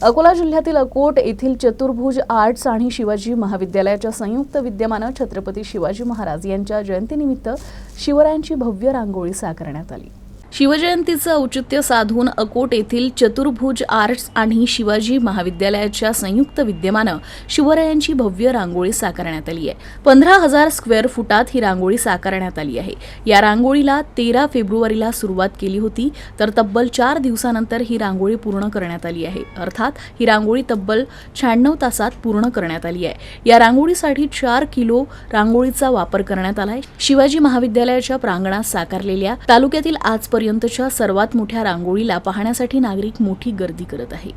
अकोला जिल्ह्यातील अकोट येथील चतुर्भुज आर्ट्स आणि शिवाजी महाविद्यालयाच्या संयुक्त विद्यमानं छत्रपती शिवाजी महाराज यांच्या जयंतीनिमित्त शिवरायांची भव्य रांगोळी साकारण्यात आली. शिवजयंतीचं औचित्य साधून अकोट येथील चतुर्भुज आर्ट्स आणि शिवाजी महाविद्यालयाच्या संयुक्त विद्यमानं शिवरायांची भव्य रांगोळी साकारण्यात आली आहे. पंधरा हजार स्क्वेअर फुटात ही रांगोळी साकारण्यात आली आहे. या रांगोळीला तेरा फेब्रुवारीला सुरुवात केली होती तर तब्बल चार दिवसानंतर ही रांगोळी पूर्ण करण्यात आली आहे. अर्थात ही रांगोळी तब्बल शहाण्णव तासात पूर्ण करण्यात आली आहे. या रांगोळीसाठी चार किलो रांगोळीचा वापर करण्यात आलाय. शिवाजी महाविद्यालयाच्या प्रांगणात साकारलेल्या तालुक्यातील आजपर्यंत आतापर्यंतच्या सर्वात मोठ्या रांगोळीला पाहण्यासाठी नागरिक मोठी गर्दी करत आहे.